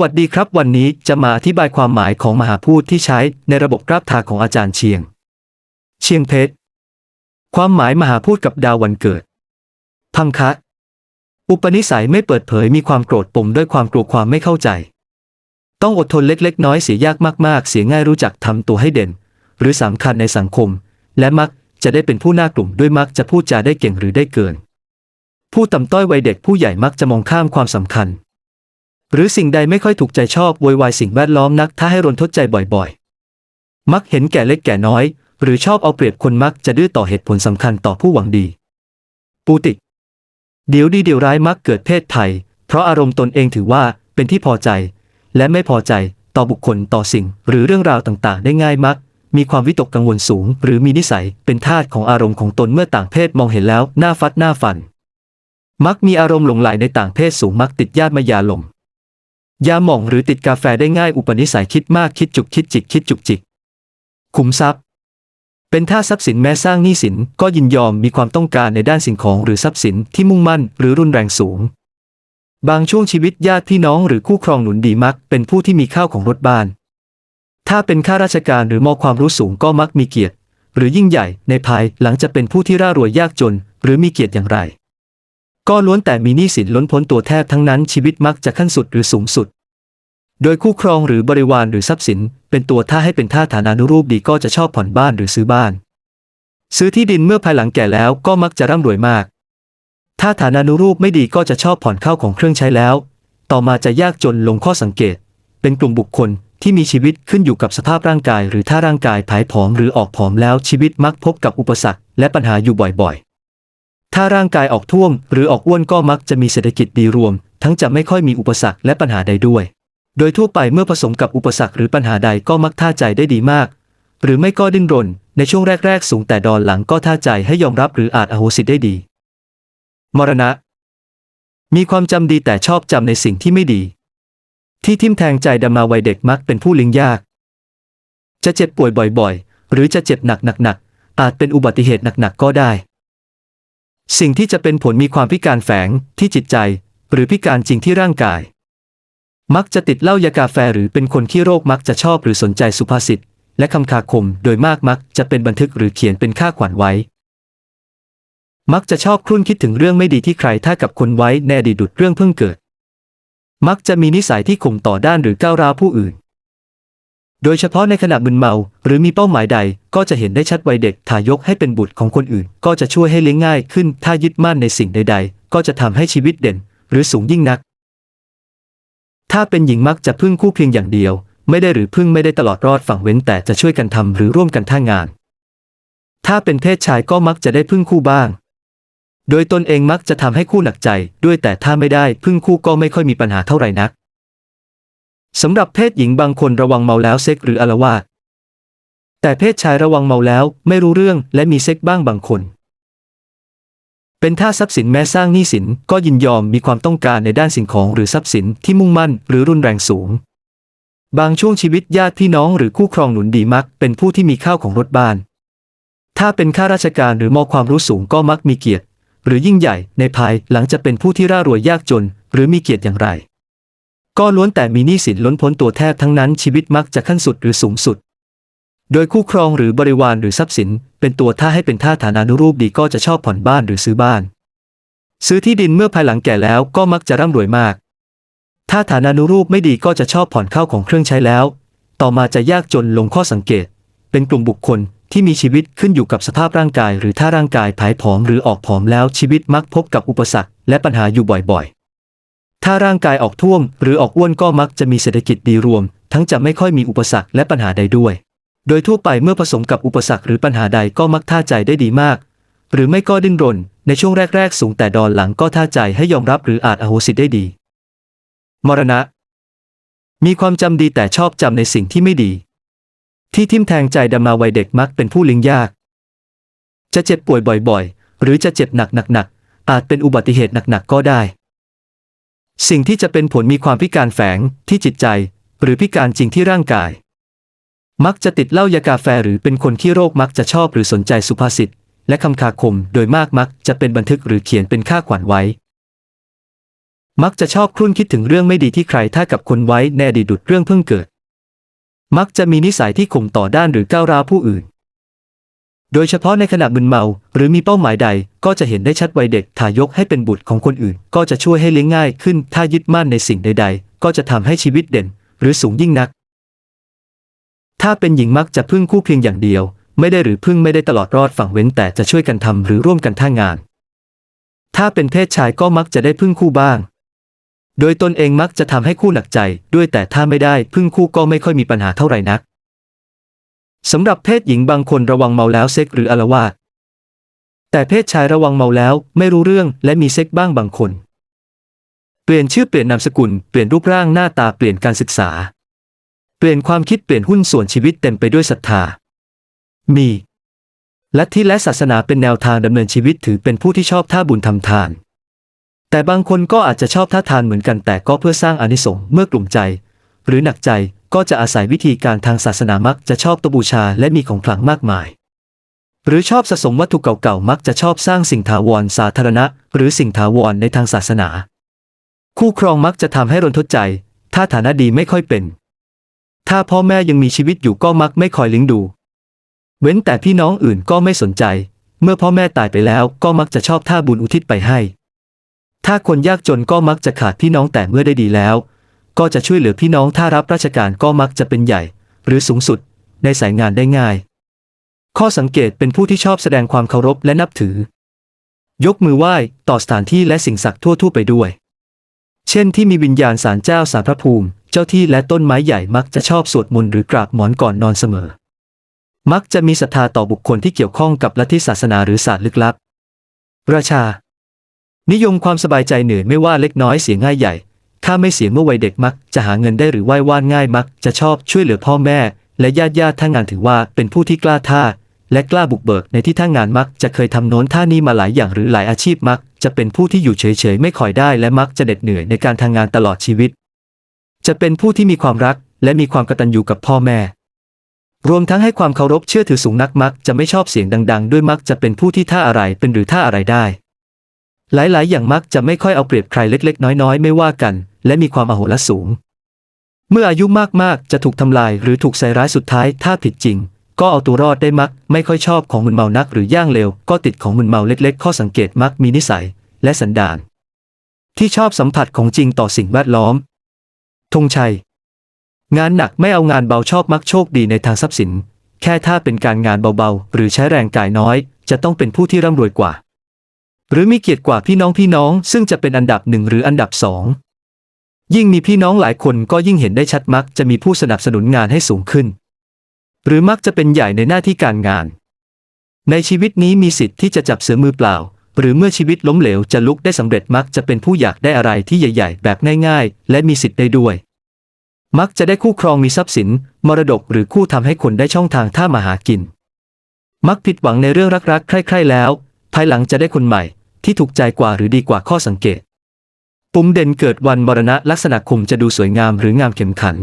วัสดีครับ วันนี้จะมาอธิบายความหมายของมหาพูดที่ใช้ในระบบกราฟทาของอาจารย์เชียง เชียงเพชร ความหมายมหาพูดกับดาววันเกิด พังคะ อุปนิสัยไม่เปิดเผยมีความโกรธปมด้วยความกลัวความไม่เข้าใจ ต้องอดทนเล็กๆ น้อยเสียยากมากๆ เสียง่ายรู้จักทำตัวให้เด่น หรือสำคัญในสังคม และมักจะได้เป็นผู้น่ากลุ่มด้วยมักจะพูดจาได้เก่งหรือได้เกิน ผู้ต่ำต้อยวัยเด็กผู้ใหญ่มักจะมองข้ามความสำคัญ หรือสิ่งใดไม่ค่อยถูกใจชอบโวยวายสิ่งแวดล้อมนักถ้าให้รนทดใจบ่อยๆ มักเห็นแก่เล็กแก่น้อย หรือชอบเอาเปรียบคนมักจะดื้อต่อเหตุผลสำคัญต่อผู้หวังดี ปูติกเดี๋ยวดีเดี๋ยวร้ายมักเกิดเพศภัย เพราะอารมณ์ตนเองถือว่าเป็นที่พอใจ และไม่พอใจต่อบุคคลต่อสิ่ง หรือเรื่องราวต่างๆ ได้ง่ายมัก มีความวิตกกังวลสูง หรือมีนิสัยเป็นทาสของอารมณ์ของตนเมื่อต่างเพศมองเห็นแล้วหน้าฟัดหน้าฟัน มักมีอารมณ์หลงไหลในต่างเพศสูงมักติดญาติมายาลม ยาหม่องหรือติดกาแฟได้ง่ายอุปนิสัยคิดมากคิดจุกคิดจิกคิดจุกจิก ขุมทรัพย์ เป็นท่าทรัพย์สินแม้สร้างหนี้สินก็ยินยอมมีความต้องการในด้านสิ่งของหรือทรัพย์สินที่มุ่งมั่นหรือรุนแรงสูง บางช่วงชีวิตญาติพี่น้องหรือคู่ครองหนุนดีมัก เป็นผู้ที่มีข้าวของรถบ้าน ถ้าเป็นข้าราชการหรือมอความรู้สูงก็มักมีเกียรติ หรือยิ่งใหญ่ในภายหลังจะเป็นผู้ที่ร่ารวยยากจน หรือมีเกียรติอย่างไร ก็ล้วนแต่มีหนี้สินล้นพ้นตัวแทบทั้งนั้นชีวิตมักจะขั้นสุดหรือสูงสุด โดยคู่ครองหรือบริวารหรือทรัพย์สิน เป็นตัวถ้าให้เป็นท่าฐานานุรูปดีก็จะชอบผ่อนบ้านหรือซื้อบ้าน ซื้อที่ดินเมื่อภายหลังแก่แล้วก็มักจะร่ำรวยมาก ถ้าฐานานุรูปไม่ดีก็จะชอบผ่อนเข้าของเครื่องใช้แล้ว ต่อมาจะยากจนลงข้อสังเกต เป็นกลุ่มบุคคลที่มีชีวิตขึ้นอยู่กับสภาพร่างกาย หรือถ้าร่างกายผายผอมหรือออกผอมแล้วชีวิตมักพบกับอุปสรรคและปัญหาอยู่บ่อยๆ ถ้าร่างกายออกท่วม หรือออกอ้วนก็มักจะมีเศรษฐกิจดีรวม ทั้งจะไม่ค่อยมีอุปสรรคและปัญหาใดด้วย โดยทั่วไปเมื่อผสมกับอุปสรรคหรือปัญหาใดก็มักท่าใจได้ดีมาก หรือไม่ก็ดิ้นรน ในช่วงแรกๆ สูงแต่ดอนหลังก็ท่าใจให้ยอมรับหรืออาจอโหสิได้ดี มรณะ มีความจำดีแต่ชอบจำในสิ่งที่ไม่ดี ที่ทิมแทงใจดำมาวัยเด็กมักเป็นผู้เลี้ยงยาก จะเจ็บป่วยบ่อยๆ หรือจะเจ็บหนักๆอาจเป็นอุบัติเหตุหนักๆก็ได้ สิ่งที่จะเป็นผลมีความพิการแฝงที่จิตใจ หรือพิการจริงที่ร่างกาย มักจะติดเหล้ายากาแฟหรือเป็นคนที่โรคมักจะชอบหรือสนใจสุภาษิตและคำคาคมโดยมากมักจะเป็นบันทึกหรือเขียนเป็นค่าขวัญไว้ มักจะชอบครุ่นคิดถึงเรื่องไม่ดีที่ใครท่ากับคนไว้ในอดีดุดเรื่องเพิ่งเกิด มักจะมีนิสัยที่ข่มต่อด้านหรือก้าวร้าวผู้อื่น โดยเฉพาะในขณะมึนเมา หรือมีเป้าหมายใด ก็จะเห็นได้ชัดวัยเด็กทายกให้เป็นบุตรของคนอื่น ก็จะช่วยให้เลี้ยงง่ายขึ้นถ้ายึดมั่นในสิ่งใด ๆ ก็จะทำให้ชีวิตเด่น หรือสูงยิ่งนัก ถ้าเป็นหญิงมักจะพึ่งคู่เพียงอย่างเดียว ไม่ได้หรือพึ่งไม่ได้ตลอดรอดฝั่งเว้นแต่จะช่วยกันทำหรือร่วมกันท่างาน ถ้าเป็นเพศชายก็มักจะได้พึ่งคู่บ้าง โดยตนเองมักจะทำให้คู่หนักใจ ด้วยแต่ถ้าไม่ได้พึ่งคู่ก็ไม่ค่อยมีปัญหาเท่าไหร่นัก สำหรับเพศหญิงบางคนระวังเมาแล้วเซ็กหรืออารวาสแต่เพศชายระวังเมาแล้วไม่รู้เรื่องและมีเซ็กบ้างบางคน เป็นท่าทรัพย์สินแม้สร้างหนี้สินก็ยินยอมมีความต้องการในด้านสิ่งของหรือทรัพย์สินที่มุ่งมั่นหรือรุนแรงสูง บางช่วงชีวิตญาติพี่น้องหรือคู่ครองหนุนดีมัก เป็นผู้ที่มีข้าวของรถบ้าน ถ้าเป็นข้าราชการหรือมอความรู้สูงก็มักมีเกียรติ หรือยิ่งใหญ่ในภายหลังจะเป็นผู้ที่ร่ารวยยากจน หรือมีเกียรติอย่างไร ก็ล้วนแต่มีหนี้สินล้นพ้นตัวแทบทั้งนั้นชีวิตมักจะขั้นสุดหรือสูงสุด โดยคู่ครองหรือบริวารหรือทรัพย์สิน เป็นตัวถ้าให้เป็นท่าฐานานุรูปดีก็จะชอบผ่อนบ้านหรือซื้อบ้าน ซื้อที่ดินเมื่อภายหลังแก่แล้วก็มักจะร่ำรวยมาก ถ้าฐานานุรูปไม่ดีก็จะชอบผ่อนเข้าของเครื่องใช้แล้ว ต่อมาจะยากจนลงข้อสังเกต เป็นกลุ่มบุคคลที่มีชีวิตขึ้นอยู่กับสภาพร่างกาย หรือถ้าร่างกายผายผอมหรือออกผอมแล้วชีวิตมักพบกับอุปสรรคและปัญหาอยู่บ่อยๆ ถ้าร่างกายออกท่วม หรือออกอ้วนก็มักจะมีเศรษฐกิจดีรวม ทั้งจะไม่ค่อยมีอุปสรรคและปัญหาใดด้วย โดยทั่วไปเมื่อผสมกับอุปสรรคหรือปัญหาใดก็มักท่าใจได้ดีมาก หรือไม่ก็ดิ้นรน ในช่วงแรก ๆ สูงแต่ดอนหลังก็ท่าใจให้ยอมรับหรืออาจอโหสิได้ดี มรณะ มีความจำดีแต่ชอบจำในสิ่งที่ไม่ดี ที่ทิมแทงใจดำมาวัยเด็กมักเป็นผู้เลี้ยงยาก จะเจ็บป่วยบ่อยๆ หรือจะเจ็บหนักๆอาจเป็นอุบัติเหตุหนักๆก็ได้ สิ่งที่จะเป็นผลมีความพิการแฝงที่จิตใจ หรือพิการจริงที่ร่างกาย มักจะติดเหล้ายากาแฟหรือเป็นคนที่โรคมักจะชอบหรือสนใจสุภาษิตและคำคาคมโดยมากมักจะเป็นบันทึกหรือเขียนเป็นค่าขวัญไว้ มักจะชอบครุ่นคิดถึงเรื่องไม่ดีที่ใครท่ากับคนไว้ในอดีดุดเรื่องเพิ่งเกิด มักจะมีนิสัยที่ข่มต่อด้านหรือก้าวร้าวผู้อื่น โดยเฉพาะในขณะมึนเมา หรือมีเป้าหมายใด ก็จะเห็นได้ชัดวัยเด็กทายกให้เป็นบุตรของคนอื่น ก็จะช่วยให้เลี้ยงง่ายขึ้นถ้ายึดมั่นในสิ่งใด ๆ ก็จะทำให้ชีวิตเด่น หรือสูงยิ่งนัก ถ้าเป็นหญิงมักจะพึ่งคู่เพียงอย่างเดียว ไม่ได้หรือพึ่งไม่ได้ตลอดรอดฝั่งเว้นแต่จะช่วยกันทำหรือร่วมกันท่างาน ถ้าเป็นเพศชายก็มักจะได้พึ่งคู่บ้าง โดยตนเองมักจะทำให้คู่หนักใจ ด้วยแต่ถ้าไม่ได้พึ่งคู่ก็ไม่ค่อยมีปัญหาเท่าไหร่นัก สำหรับเพศหญิงบางคนระวังเมาแล้วเซ็กหรืออาละวาดแต่เพศชายระวังเมาแล้วไม่รู้เรื่องและมีเซ็กบ้างบางคน เปลี่ยนชื่อเปลี่ยนนามสกุลเปลี่ยนรูปร่างหน้าตาเปลี่ยนการศึกษา เปลี่ยนความคิดเปลี่ยนหุ้นส่วนชีวิตเต็มไปด้วยศรัทธา มีลัทธิและศาสนาเป็นแนวทางดำเนินชีวิตถือเป็นผู้ที่ชอบท่าบุญทำทาน แต่บางคนก็อาจจะชอบท่าทานเหมือนกันแต่ก็เพื่อสร้างอานิสงส์เมื่อกลุ่มใจ หรือหนักใจ ก็จะอาศัยวิธีการทางศาสนามักจะชอบตบูชาและมีของขลังมากมาย หรือชอบสะสมวัตถุเก่าๆมักจะชอบสร้างสิ่งถาวรสาธารณะ หรือสิ่งถาวรในทางศาสนา คู่ครองมักจะทำให้รนทดใจ ถ้าฐานะดีไม่ค่อยเป็น ถ้าพ่อแม่ยังมีชีวิตอยู่ก็มักไม่คอยเลี้ยงดู เว้นแต่พี่น้องอื่นก็ไม่สนใจ เมื่อพ่อแม่ตายไปแล้วก็มักจะชอบท่าบุญอุทิศไปให้ ถ้าคนยากจนก็มักจะขาดพี่น้องแต่เมื่อได้ดีแล้ว ก็จะช่วยเหลือพี่น้องถ้ารับราชการก็มักจะเป็นใหญ่ หรือสูงสุด ในสายงานได้ง่าย ข้อสังเกตเป็นผู้ที่ชอบแสดงความเคารพและนับถือ ยกมือไหว้ต่อสถานที่และสิ่งศักดิ์ทั่วๆไปด้วย เช่นที่มีวิญญาณศาลเจ้าสารพระภูมิ เจ้าที่และต้นไม้ใหญ่มักจะชอบสวดมนต์หรือกราบหมอนก่อนนอนเสมอ มักจะมีศรัทธาต่อบุคคลที่เกี่ยวข้องกับลัทธิศาสนาหรือศาสตร์ลึกลับ ราชา นิยมความสบายใจเหนื่อยไม่ว่าเล็กน้อยเสียง่ายใหญ่ ถ้าไม่เสียเมื่อวัยเด็กมัก จะหาเงินได้หรือไหว้ว่านง่ายมัก จะชอบช่วยเหลือพ่อแม่ และญาติญาติทั้งงานถือว่าเป็นผู้ที่กล้าท่า และกล้าบุกเบิกในที่ทั้งงานมัก จะเคยทำโน้นท่านี้มาหลายอย่างหรือหลายอาชีพมัก จะเป็นผู้ที่อยู่เฉยๆไม่คอยได้และมักจะเด็ดเหนื่อยในการทำงานตลอดชีวิต จะเป็นผู้ที่มีความรัก และมีความกตัญญูกับพ่อแม่ รวมทั้งให้ความเคารพเชื่อถือสูงนักมัก จะไม่ชอบเสียงดัง ๆ ด้วยมักจะเป็นผู้ที่ท่าอะไรเป็นหรือท่าอะไรได้ หลายๆ อย่างมักจะไม่ค่อยเอาเปรียบใครเล็ก ๆ น้อย ๆ ไม่ว่ากัน และมีความอโหฬารสูง เมื่ออายุมากๆ จะถูกทำลายหรือถูกใส่ร้ายสุดท้ายถ้าผิดจริง ก็เอาตัวรอดได้มัก ไม่ค่อยชอบของมึนเมานักหรือย่างเร็วก็ติดของมึนเมาเล็ก ๆ ข้อสังเกตมักมีนิสัย และสันดาน ที่ชอบสัมผัสของจริงต่อสิ่งแวดล้อมธงชัย งานหนักไม่เอางานเบาชอบมักโชคดีในทางทรัพย์สิน แค่ถ้าเป็นการงานเบาๆ หรือใช้แรงกายน้อย จะต้องเป็นผู้ที่ร่ำรวยกว่า หรือมีเกียรติกว่าพี่น้องพี่น้อง ซึ่งจะเป็นอันดับหนึ่งหรืออันดับสอง ยิ่งมีพี่น้องหลายคนก็ยิ่งเห็นได้ชัดมักจะมีผู้สนับสนุนงานให้สูงขึ้น หรือมักจะเป็นใหญ่ในหน้าที่การงาน ในชีวิตนี้มีสิทธิ์ที่จะจับเสือมือเปล่า หรือเมื่อชีวิตล้มเหลวจะลุกได้สำเร็จมักจะเป็นผู้อยากได้อะไรที่ใหญ่ ๆ แบบง่าย ๆ และมีสิทธิ์ได้ด้วย มักจะได้คู่ครองมีทรัพย์สิน มรดกหรือคู่ทำให้คนได้ช่องทางท่ามาหากิน มักผิดหวังในเรื่องรักๆใคร่ๆแล้ว ภายหลังจะได้คนใหม่ ที่ถูกใจกว่าหรือดีกว่าข้อสังเกต ปุ่มเด่นเกิดวันมรณะลักษณะคมจะดูสวยงามหรืองามเข็มขัน